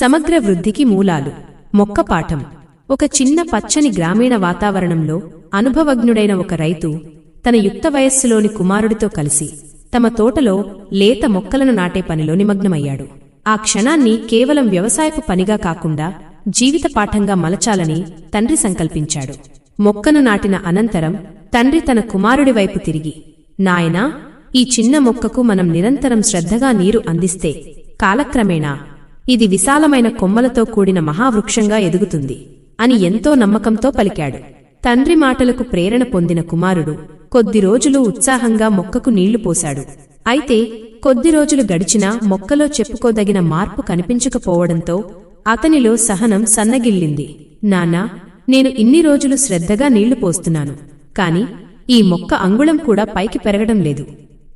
సమగ్ర వృద్ధికి మూలాలు. మొక్క పాఠం. ఒక చిన్న పచ్చని గ్రామీణ వాతావరణంలో అనుభవజ్ఞుడైన ఒక రైతు తన యుక్త వయస్సులోని కుమారుడితో కలిసి తమ తోటలో లేత మొక్కలను నాటే పనిలో నిమగ్నమయ్యాడు. ఆ క్షణాన్ని కేవలం వ్యవసాయపు పనిగా కాకుండా జీవిత పాఠంగా మలచాలని తండ్రి సంకల్పించాడు. మొక్కను నాటిన అనంతరం తండ్రి తన కుమారుడి వైపు తిరిగి నాయనా ఈ చిన్న మొక్కకు మనం నిరంతరం శ్రద్ధగా నీరు అందిస్తే కాలక్రమేణా ఇది విశాలమైన కొమ్మలతో కూడిన మహావృక్షంగా ఎదుగుతుంది అని ఎంతో నమ్మకంతో పలికాడు. తండ్రి మాటలకు ప్రేరణ పొందిన కుమారుడు కొద్ది రోజులు ఉత్సాహంగా మొక్కకు నీళ్ళు పోశాడు. అయితే కొద్ది రోజులు గడిచినా మొక్కలో చెప్పుకోదగిన మార్పు కనిపించకపోవడంతో అతనిలో సహనం సన్నగిల్లింది. నాన్నా నేను ఇన్ని రోజులు శ్రద్ధగా నీళ్ళు పోస్తున్నాను కాని ఈ మొక్క అంగుళం కూడా పైకి పెరగడం లేదు.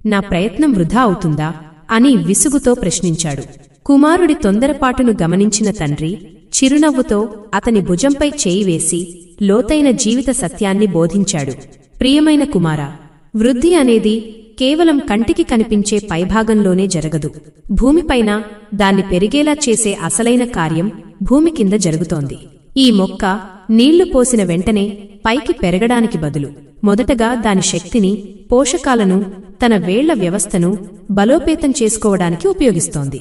నా ప్రయత్నం వృధా అవుతుందా? అని విసుగుతో ప్రశ్నించాడు. కుమారుడి తొందరపాటును గమనించిన తండ్రి చిరునవ్వుతో అతని భుజంపై చేయి వేసి లోతైన జీవిత సత్యాన్ని బోధించాడు. ప్రియమైన కుమారా వృద్ధి అనేది కేవలం కంటికి కనిపించే పైభాగంలోనే జరగదు. భూమిపైన దాన్ని పెరిగేలా చేసే అసలైన కార్యం భూమి కింద జరుగుతోంది. ఈ మొక్క నీళ్ళు పోసిన వెంటనే పైకి పెరగడానికి బదులు మొదటగా దాని శక్తిని పోషకాలను తన వేళ్ళ వ్యవస్థను బలోపేతం చేసుకోవడానికి ఉపయోగిస్తోంది.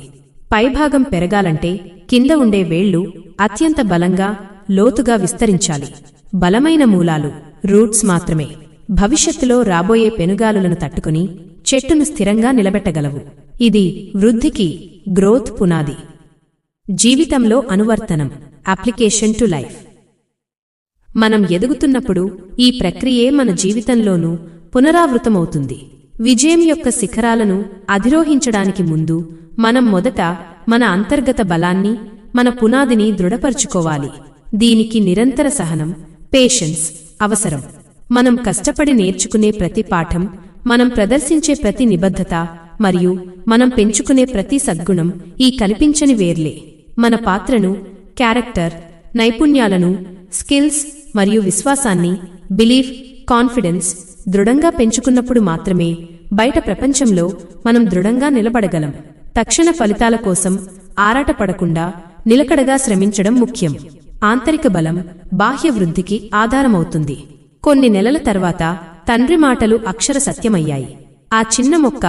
పైభాగం పెరగాలంటే కింద ఉండే వేళ్ళు అత్యంత బలంగా లోతుగా విస్తరించాలి. బలమైన మూలాలు రూట్స్ మాత్రమే. భవిష్యత్తులో రాబోయే పెనుగాలులను తట్టుకుని చెట్టును స్థిరంగా నిలబెట్టగలవు. ఇది వృద్ధికి గ్రోత్ పునాది. జీవితంలో అనువర్తనం. Application to life. మనం ఎదుగుతున్నప్పుడు ఈ ప్రక్రియే మన జీవితంలోనూ పునరావృతమవుతుంది. విజయం యొక్క శిఖరాలను అధిరోహించడానికి ముందు మనం మొదట మన అంతర్గత బలాన్ని మన పునాదిని దృఢపరుచుకోవాలి. దీనికి నిరంతర సహనం పేషెన్స్ అవసరం. మనం కష్టపడి నేర్చుకునే ప్రతి పాఠం మనం ప్రదర్శించే ప్రతి నిబద్ధత మరియు మనం పెంచుకునే ప్రతి సద్గుణం ఈ కనిపించని వేర్లే. మన పాత్రను క్యారెక్టర్ నైపుణ్యాలను స్కిల్స్ మరియు విశ్వాసాన్ని బిలీఫ్ కాన్ఫిడెన్స్ దృఢంగా పెంచుకున్నప్పుడు మాత్రమే బయట ప్రపంచంలో మనం దృఢంగా నిలబడగలం. తక్షణ ఫలితాల కోసం ఆరాటపడకుండా నిలకడగా శ్రమించడం ముఖ్యం. ఆంతరిక బలం బాహ్య వృద్ధికి ఆధారమవుతుంది. కొన్ని నెలల తర్వాత తండ్రి మాటలు అక్షర సత్యమయ్యాయి. ఆ చిన్న మొక్క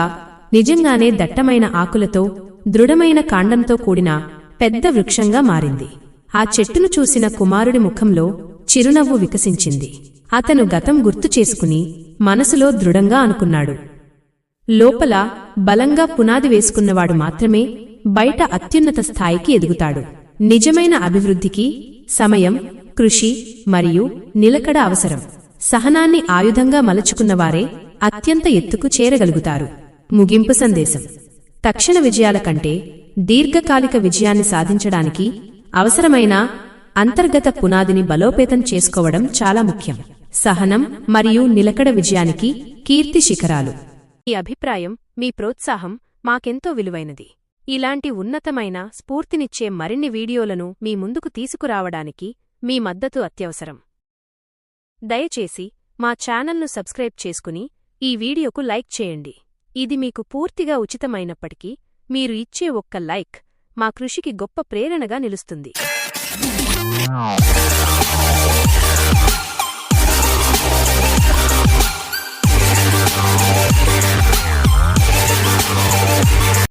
నిజంగానే దట్టమైన ఆకులతో దృఢమైన కాండంతో కూడిన పెద్ద వృక్షంగా మారింది. ఆ చెట్టును చూసిన కుమారుడి ముఖంలో చిరునవ్వు వికసించింది. అతను గతం గుర్తు చేసుకుని మనసులో దృఢంగా అనుకున్నాడు. లోపల బలంగా పునాది వేసుకున్నవాడు మాత్రమే బయట అత్యున్నత స్థాయికి ఎదుగుతాడు. నిజమైన అభివృద్ధికి సమయం కృషి మరియు నిలకడ అవసరం. సహనాన్ని ఆయుధంగా మలచుకున్నవారే అత్యంత ఎత్తుకు చేరగలుగుతారు. ముగింపు సందేశం. తక్షణ విజయాల కంటే దీర్ఘకాలిక విజయాన్ని సాధించడానికి అవసరమైన అంతర్గత పునాదిని బలోపేతం చేసుకోవడం చాలా ముఖ్యం. సహనం మరియు నిలకడ విజయానికి కీర్తి శిఖరాలు. ఈ అభిప్రాయం మీ ప్రోత్సాహం మాకెంతో విలువైనది. ఇలాంటి ఉన్నతమైన స్ఫూర్తినిచ్చే మరిన్ని వీడియోలను మీ ముందుకు తీసుకురావడానికి మీ మద్దతు అత్యవసరం. దయచేసి మా ఛానల్ను సబ్స్క్రైబ్ చేసుకుని ఈ వీడియోకు లైక్ చేయండి. ఇది మీకు పూర్తిగా ఉచితమైనప్పటికీ మీరు ఇచ్చే ఒక్క లైక్ మా కృషికి గొప్ప ప్రేరణగా నిలుస్తుంది.